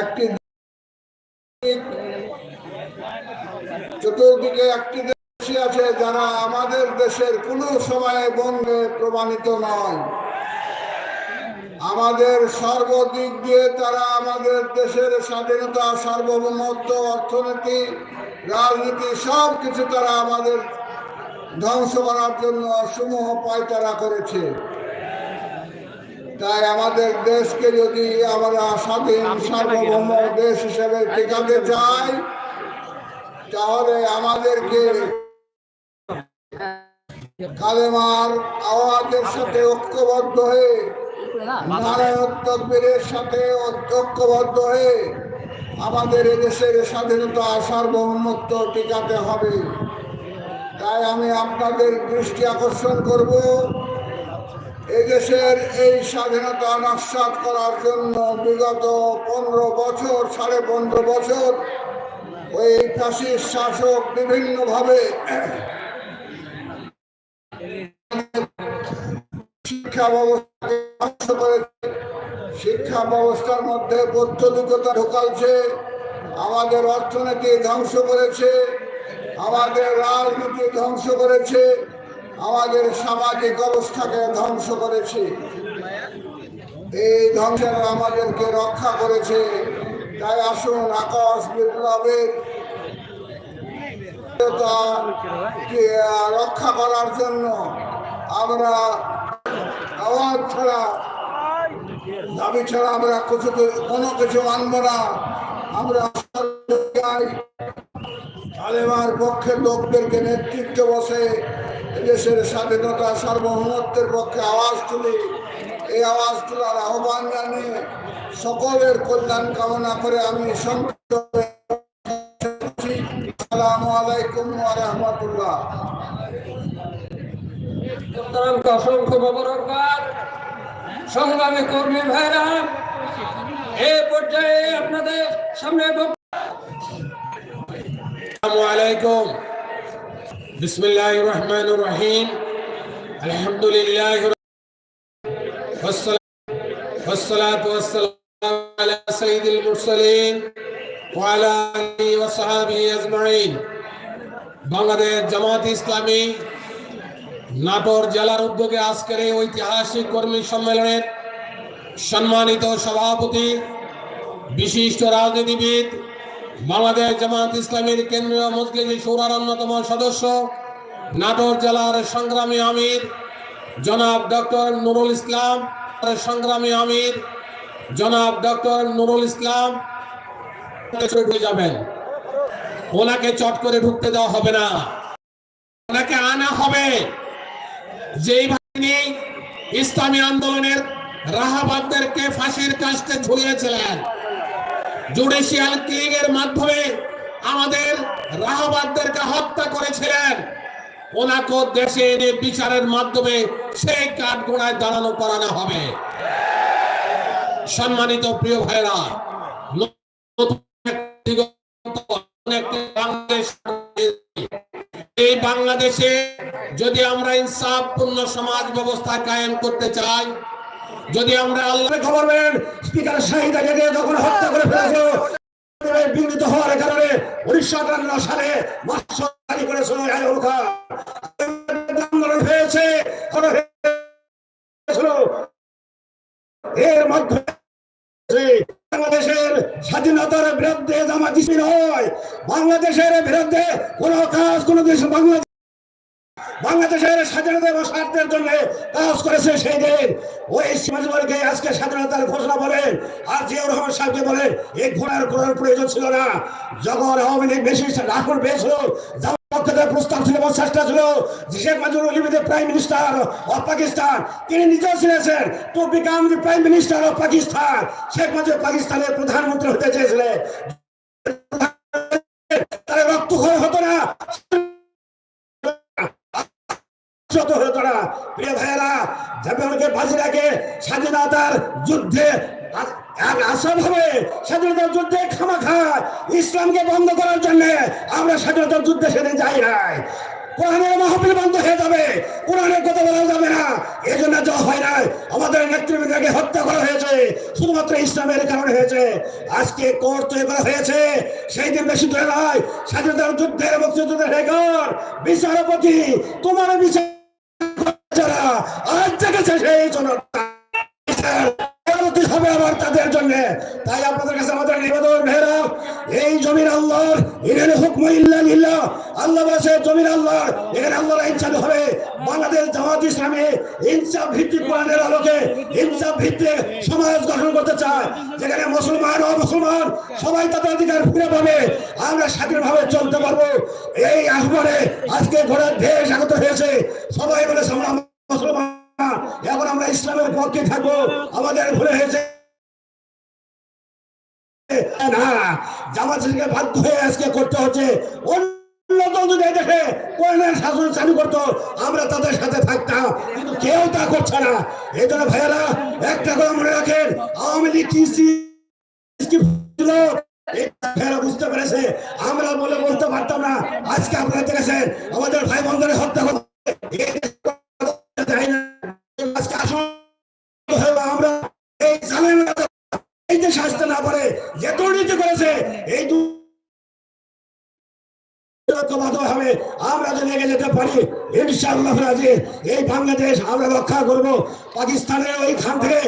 একটি চতুর্দিকে একটি দেশ আছে যারা আমাদের দেশের কোনো সময়ে বন্ধে প্রমাণিত নয়। আমাদের সর্বদিক দিয়ে তারা আমাদের দেশের স্বাধীনতা, সার্বভৌমত্ব, অর্থনীতি, রাজনীতি সব কিছু তারা আমাদের ধ্বংস করার জন্য সমূহ পায়তারা করেছে। তাই আমাদের দেশকে যদি আমরা স্বাধীন সার্বভৌম দেশ হিসেবে টিকাতে চাই তাহলে আমাদেরকে কালেমার আওয়াজের সাথে ঐক্যবদ্ধ হয়ে নারায়ণ তকবীরের সাথে ঐক্যবদ্ধ হয়ে আমাদের এদেশের স্বাধীনতা সার্বভৌমত্ব টিকাতে হবে। তাই আমি আপনাদের দৃষ্টি আকর্ষণ করব। এদেশের এই স্বাধীনতা নস্বাত করার জন্য বিগত পনেরো বছর, সাড়ে পনেরো বছর ওই ফাঁসির শাসক বিভিন্নভাবে শিক্ষা ব্যবস্থাকে ধ্বংস করেছে। শিক্ষা ব্যবস্থার মধ্যে পৌত্তলিকতা ঢোকালছে আমাদের অর্থনীতি ধ্বংস করেছে, আমাদের রাজনীতি ধ্বংস করেছে। আমাদের সামাজিক অবস্থাকে ধ্বংস করেছে। এই ধ্বংসের আমাদেরকে রক্ষা করেছে। তাই আসুন, আকাশ বিপ্লবের রক্ষা করার জন্য আমরা আওয়াজ ছাড়া, দাবি ছাড়া আমরা কিছু কোনো কিছু আনব না। আমরা তালেবার পক্ষের লোকদেরকে নেতৃত্বে বসে দেশের স্বাধীনতা সার্বভৌমত্বের পক্ষে আওয়াজ তুলি। এই আওয়াজ তোলার আহ্বান জানিয়ে সকলের কল্যাণ কামনা করে আমি আসসালামু আলাইকুম ওয়া রাহমাতুল্লাহ। অসংখ্য মোবারকবাদ সংগ্রামী কর্মী ভাইরা এ পর্যায়ে আপনাদের সামনে আসসালামু আলাইকুম। بسم الله الرحمن الرحيم الحمد لله رب- والصلاة والصلاة والسلام على سيد المرسلين وعلى آله وصحبه أجمعين বাংলাদেশ জামাত ইসলামী নাটোর জেলার উদ্যোগে আজকের এই ঐতিহাসিক কর্মী সম্মেলনের সম্মানিত সভাপতি বিশিষ্ট রাজনীতিবিদ বাংলাদেশ জামাত ইসলামীর কেন্দ্রীয় মজলিস সৌরার অন্যতম সদস্য, নাটোর জেলার সংগ্রামী আমির, জনাব ডক্টর নুরুল ইসলাম সংগ্রামী আমির, জনাব ডক্টর নুরুল ইসলাম যাবেন। ওনাকে চট করে ঢুকতে দেওয়া হবে না। ওনাকে আনা হবে। যেইভাবে তিনি ইসলামী আন্দোলনের রাহাবাদদেরকে ফাঁসির কাস্তে ঝুলিয়েছিলেন। জুডিশিয়াল কিলিং এর মাধ্যমে আমাদের রাহাবাদদেরকে হত্যা করেছিলেন। ওনাকে দেশে এনে বিচারের মাধ্যমে সেই কাঠগোড়ায় দাঁড়ানো, করানো হবে। সম্মানিত প্রিয় ভাইরা এই বাংলাদেশে যদি আমরা ইনসাফপূর্ণ সমাজ ব্যবস্থা কায়েম করতে চাই যদি আমরা আল্লাহ খবর পেলেন, স্পিকার শাহিদ আজাকে যখন হত্যা করে ফেলেছিল বিঘ্নিত হওয়ার কারণে উনিশশো আটান্ন সালে মার্চ করেছিল হয়েছে এর মাধ্যমে বাংলাদেশের স্বাধীনতার বিরুদ্ধে জামাত নয় বাংলাদেশের বিরুদ্ধে কোনো কাজ কোনো দেশ বাংলাদেশ বাংলাদেশের স্বাধীনতা এবং স্বার্থের জন্য কাজ করেছে সেই দিন। ওই সমাজবর্গে আজকে স্বাধীনতার ঘোষণা বলেন। আর জিয়াউর রহমান সাহেবকে বলেন, এই ঘোড়ার করার প্রয়োজন ছিল না। যখন আওয়ামী লীগ বেশি রাখন থেকে প্রস্তাব ছিল Sheikh prime minister of Pakistan, তিনি ছিলেন prime minister of Pakistan. Sheikh পাকিস্তানের প্রধানমন্ত্রী হতে চেয়েছিলেন। প্রিয় ভাইয়েরা জাপানকে বাজি রাখে স্বাধীনতার যুদ্ধে হবে যুদ্ধে খামাখা ইসলামকে বন্ধ করার আমরা স্বাধীনতার যুদ্ধে সেদিন যাই নাই। বন্ধ হয়ে যাবে যাবে না। এই জন্য যা হয় না আমাদের নেতৃবৃন্দকে হত্যা করা হয়েছে, শুধুমাত্র ইসলামের কারণে হয়েছে। আজকে কোর্ট তৈরি করা হয়েছে, সেই দিন বেশি দূরে নয়, স্বাধীনতার যুদ্ধের মুক্তিযুদ্ধের বিচারপতি, তোমার বিচার যারা আজ জেগেছে সেই জনতা হবে আবার তাদের জন্য। তাই আপনাদের কাছে আমাদের নিবেদন ভেরা এই জমির আল্লাহর এখানে হুকম ইল্লা আল্লাহ বলেছে, জমির আল্লাহর এখানে আল্লাহর ইচ্ছা হবে বাংলাদেশ জামাত ইসলামী ইনসাফ ভিত্তিক কোরআনের আলোকে ইনসাফ ভিত্তিক সমাজ গঠন করতে চায়। যেখানে মুসলমান ও মুসলমান সবাই তাদের অধিকার ফিরে পাবে। আমরা স্বাধীনভাবে চলতে পারব। এই আহ্বানে আজকে ঘোড়ার ঢের স্বাগত হয়েছে। সবাই বলে মুসলমান। এখন আমরা ইসলামের পক্ষে থাকব। আমাদের ভুলে হয়েছে। না, জামাত বাধ্য হয়ে আজকে করতে হচ্ছে। আমরা কেউ তা করছে না। এই জন্য একটা মনে রাখেন বুঝতে পেরেছে। আমরা বলে বলতে পারতাম না, আজকে আপনারা দেখেছেন, আমাদের ভাই বন্ধুরা হত্যা করতে ঐক্যবদ্ধ হবে, আমরা যদি এগিয়ে যেতে পারি। রাজি। এই বাংলাদেশ আমরা রক্ষা করব। পাকিস্তানের ওইখান থেকে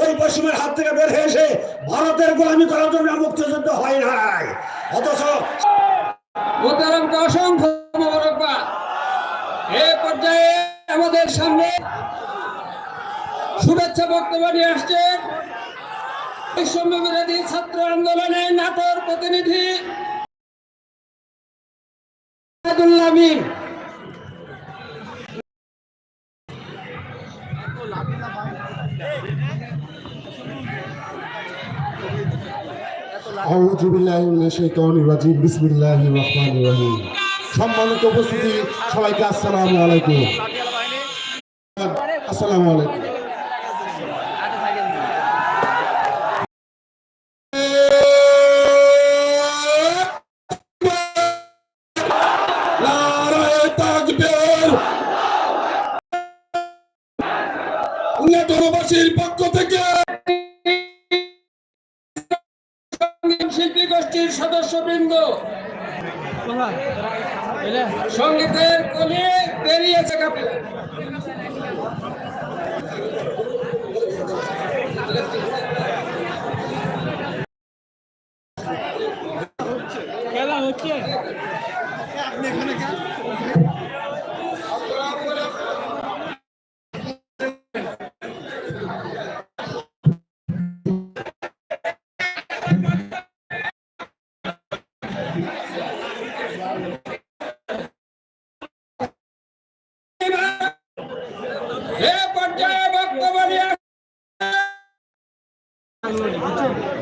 ওই পশ্চিমের হাত থেকে বের হয়ে এসে ভারতের গোলামি করার জন্য মুক্তিযুদ্ধ হয় নাই। অথচ অসংখ্য এ পর্যায়ে আমাদের সামনে শুভেচ্ছা বক্তব্য নিয়ে আসছেন বিরোধী ছাত্র আন্দোলনের নাটোর প্রতিনিধি সম্মানিত উপস্থিতি সবাইকে আসসালামু আলাইকুম। আসসালামু আলাইকুম। সঙ্গীতের কলি বেরিয়েছে কাপিলা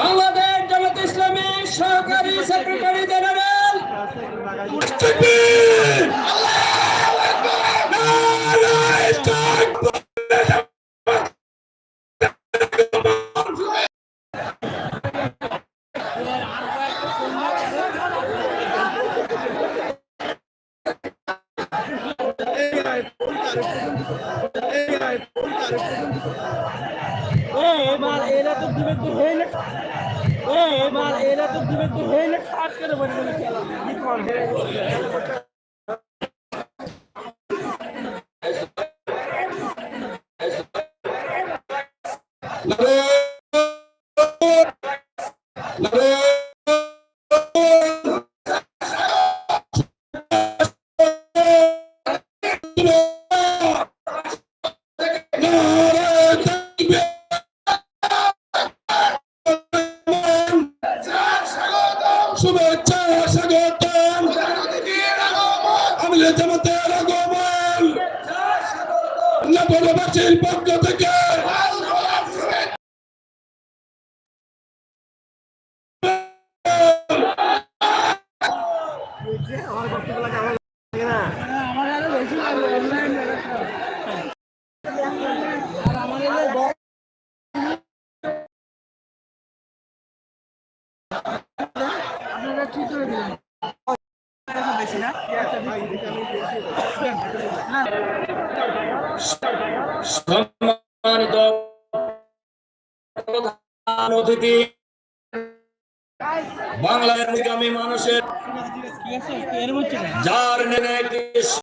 বাংলাদেশ জামাত ইসলামী সহকারী সেক্রেটারি জেনারেল। এরা তো দিবে তো হইলে এবার এরা তো দিবে তো হইলে কাজ করে বলে বলে খেলা কি কর শুভেচ্ছা আপনারা সম্মানিত প্রধান অতিথি বাংলার মুগামী মানুষের যার নেনে